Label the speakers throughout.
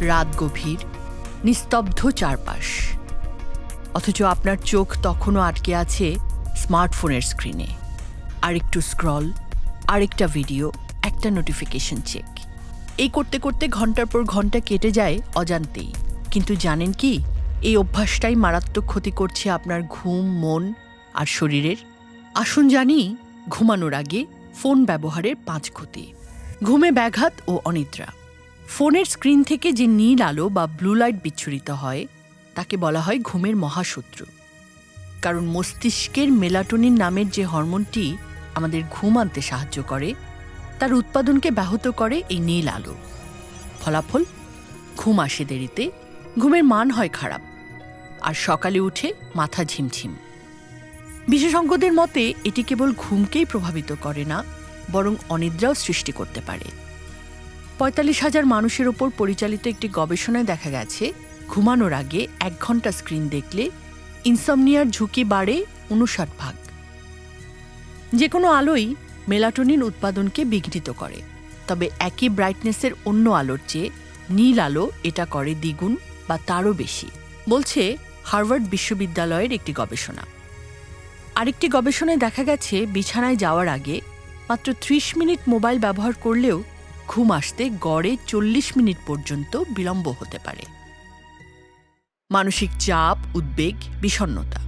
Speaker 1: রাত গভীর, নিস্তব্ধ চারপাশ। অথচ আপনার চোখ তখনও আটকে আছে স্মার্টফোনের স্ক্রিনে। আরেকটু স্ক্রল, আরেকটা ভিডিও, একটা নোটিফিকেশন চেক। এই করতে করতে ঘণ্টার পর ঘণ্টা কেটে যায় অজান্তেই। কিন্তু জানেন কি, এই অভ্যাসটাই মারাত্মক ক্ষতি করছে আপনার ঘুম, মন আর শরীরের। আসুন জানি, ঘুমানোর আগে ফোন ব্যবহারের পাঁচ ক্ষতি। ঘুমে ব্যাঘাত ও অনিদ্রা। ফোনের স্ক্রিন থেকে যে নীল আলো বা ব্লু লাইট বিচ্ছুরিত হয়, তাকে বলা হয় ঘুমের মহাশত্রু। কারণ মস্তিষ্কের মেলাটোনিন নামের যে হরমোনটি আমাদের ঘুম আনতে সাহায্য করে, তার উৎপাদনকে ব্যাহত করে এই নীল আলো। ফলাফল, ঘুম আসে দেরিতে, ঘুমের মান হয় খারাপ, আর সকালে উঠে মাথা ঝিমঝিম। বিশেষজ্ঞদের মতে এটি কেবল ঘুমকেই প্রভাবিত করে না, বরং অনিদ্রাও সৃষ্টি করতে পারে। পঁয়তাল্লিশ হাজার মানুষের ওপর পরিচালিত একটি গবেষণায় দেখা গেছে, ঘুমানোর আগে এক ঘণ্টা স্ক্রিন দেখলে ইনসমনিয়ার ঝুঁকি বাড়ে উনষাট ভাগ। যে কোনো আলোই মেলাটোনিন উৎপাদনকে বিঘ্নিত করে, তবে একই ব্রাইটনেসের অন্য আলোর চেয়ে নীল আলো এটা করে দ্বিগুণ বা তারও বেশি, বলছে হার্ভার্ড বিশ্ববিদ্যালয়ের একটি গবেষণা। আরেকটি গবেষণায় দেখা গেছে, বিছানায় যাওয়ার আগে মাত্র ত্রিশ মিনিট মোবাইল ব্যবহার করলেও ঘুম আসতে গড়ে চল্লিশ মিনিট পর্যন্ত বিলম্ব হতে পারে। মানসিক চাপ, উদ্বেগ, বিষণ্ণতা।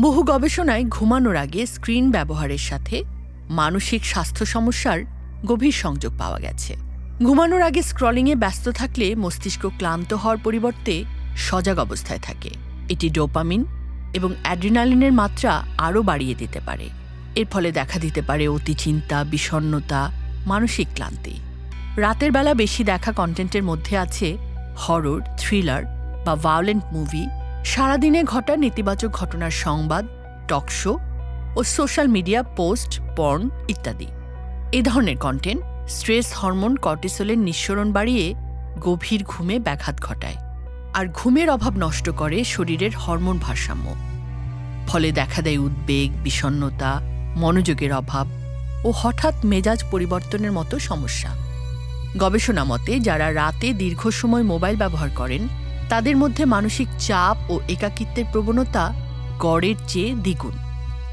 Speaker 1: বহু গবেষণায় ঘুমানোর আগে স্ক্রিন ব্যবহারের সাথে মানসিক স্বাস্থ্য সমস্যার গভীর সংযোগ পাওয়া গেছে। ঘুমানোর আগে স্ক্রলিংয়ে ব্যস্ত থাকলে মস্তিষ্ক ক্লান্ত হওয়ার পরিবর্তে সজাগ অবস্থায় থাকে। এটি ডোপামিন এবং অ্যাড্রিনালিনের মাত্রা আরও বাড়িয়ে দিতে পারে। এর ফলে দেখা দিতে পারে অতি চিন্তা বিষণ্ণতা মানসিক ক্লান্তি। রাতের বেলা বেশি দেখা কন্টেন্টের মধ্যে আছে হরর থ্রিলার বা ভায়োলেন্ট মুভি সারাদিনে ঘটা নেতিবাচক ঘটনার সংবাদ টকশো ও সোশ্যাল মিডিয়া পোস্ট পর্ন ইত্যাদি। এ ধরনের কন্টেন্ট স্ট্রেস হরমোন কর্টিসলের নিঃসরণ বাড়িয়ে গভীর ঘুমে ব্যাঘাত ঘটায় আর ঘুমের অভাব নষ্ট করে শরীরের হরমোন ভারসাম্য। ফলে দেখা দেয় উদ্বেগ, বিষণ্ণতা, মনোযোগের অভাব ও হঠাৎ মেজাজ পরিবর্তনের মতো সমস্যা। গবেষণা মতে, যারা রাতে দীর্ঘ সময় মোবাইল ব্যবহার করেন, তাদের মধ্যে মানসিক চাপ ও একাকিত্বের প্রবণতা গড়ের চেয়ে দ্বিগুণ।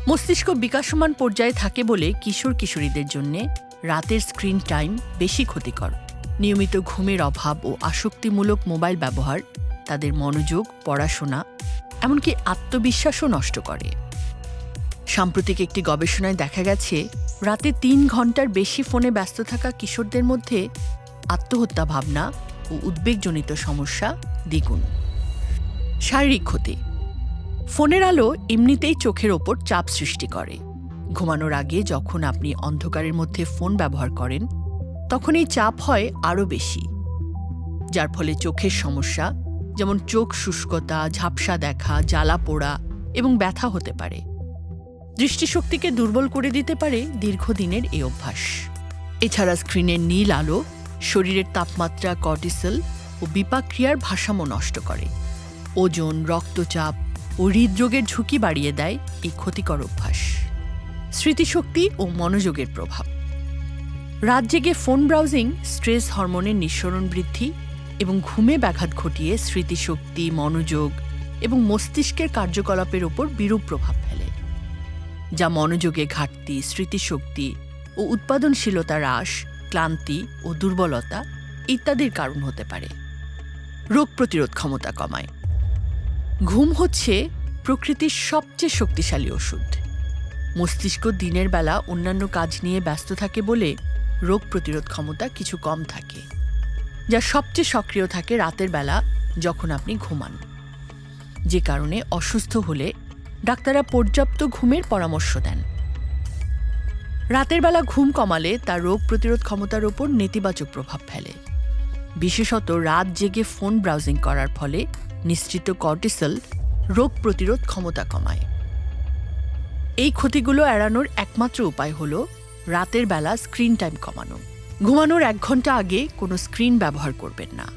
Speaker 1: মস্তিষ্ক বিকাশমান পর্যায়ে থাকে বলে কিশোর কিশোরীদের জন্য রাতের স্ক্রিন টাইম বেশি ক্ষতিকর। নিয়মিত ঘুমের অভাব ও আসক্তিমূলক মোবাইল ব্যবহার তাদের মনোযোগ, পড়াশোনা, এমনকি আত্মবিশ্বাসও নষ্ট করে। সাম্প্রতিক একটি গবেষণায় দেখা গেছে, রাতে তিন ঘণ্টার বেশি ফোনে ব্যস্ত থাকা কিশোরদের মধ্যে আত্মহত্যা ভাবনা ও উদ্বেগজনিত সমস্যা দ্বিগুণ। শারীরিক ক্ষতি। ফোনের আলো এমনিতেই চোখের ওপর চাপ সৃষ্টি করে। ঘুমানোর আগে যখন আপনি অন্ধকারের মধ্যে ফোন ব্যবহার করেন তখন এই চাপ হয় আরও বেশি। যার ফলে চোখের সমস্যা, যেমন চোখ শুষ্কতা, ঝাপসা দেখা, জ্বালা পোড়া এবং ব্যথা হতে পারে। দৃষ্টিশক্তিকে দুর্বল করে দিতে পারে দীর্ঘদিনের এই অভ্যাস। এছাড়া স্ক্রিনের নীল আলো শরীরের তাপমাত্রা, কর্টিসল ও বিপাক্রিয়ার ভারসাম্য নষ্ট করে। ওজন, রক্তচাপ ও হৃদরোগের ঝুঁকি বাড়িয়ে দেয় এই ক্ষতিকর অভ্যাস। স্মৃতিশক্তি ও মনোযোগের প্রভাব। রাত জেগে ফোন ব্রাউজিং স্ট্রেস হরমোনের নিঃসরণ বৃদ্ধি এবং ঘুমে ব্যাঘাত ঘটিয়ে স্মৃতিশক্তি, মনোযোগ এবং মস্তিষ্কের কার্যকলাপের ওপর বিরূপ প্রভাব ফেলে। যা মনোযোগে ঘাটতি, স্মৃতিশক্তি ও উৎপাদনশীলতা হ্রাস, ক্লান্তি ও দুর্বলতা ইত্যাদির কারণ হতে পারে। রোগ প্রতিরোধ ক্ষমতা কমায়। ঘুম হচ্ছে প্রকৃতির সবচেয়ে শক্তিশালী ওষুধ। মস্তিষ্ক দিনের বেলা অন্যান্য কাজ নিয়ে ব্যস্ত থাকে বলে রোগ প্রতিরোধ ক্ষমতা কিছু কম থাকে, যা সবচেয়ে সক্রিয় থাকে রাতের বেলা যখন আপনি ঘুমান। যে কারণে অসুস্থ হলে ডাক্তাররা পর্যাপ্ত ঘুমের পরামর্শ দেন। রাতের বেলা ঘুম কমালে তার রোগ প্রতিরোধ ক্ষমতার ওপর নেতিবাচক প্রভাব ফেলে। বিশেষত রাত জেগে ফোন ব্রাউজিং করার ফলে নিশ্চিত কর্টিসল রোগ প্রতিরোধ ক্ষমতা কমায়। এই ক্ষতিগুলো এড়ানোর একমাত্র উপায় হল রাতের বেলা স্ক্রিন টাইম কমানো। ঘুমানোর এক ঘণ্টা আগে কোনো স্ক্রিন ব্যবহার করবেন না।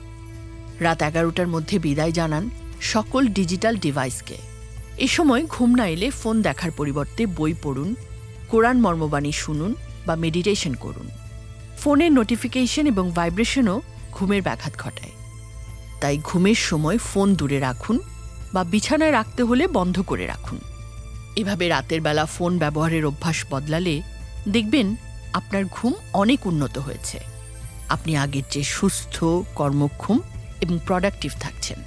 Speaker 1: রাত এগারোটার মধ্যে বিদায় জানান সকল ডিজিটাল ডিভাইসকে। এ সময় ঘুম না এলে ফোন দেখার পরিবর্তে বই পড়ুন, কোরআন মর্মবাণী শুনুন বা মেডিটেশন করুন। ফোনের নোটিফিকেশন এবং ভাইব্রেশনও ঘুমের ব্যাঘাত ঘটায়। তাই ঘুমের সময় ফোন দূরে রাখুন বা বিছানায় রাখতে হলে বন্ধ করে রাখুন। এভাবে রাতের বেলা ফোন ব্যবহারের অভ্যাস বদলালে দেখবেন আপনার ঘুম অনেক উন্নত হয়েছে। আপনি আগের চেয়ে সুস্থ, কর্মক্ষম এবং প্রোডাক্টিভ থাকছেন।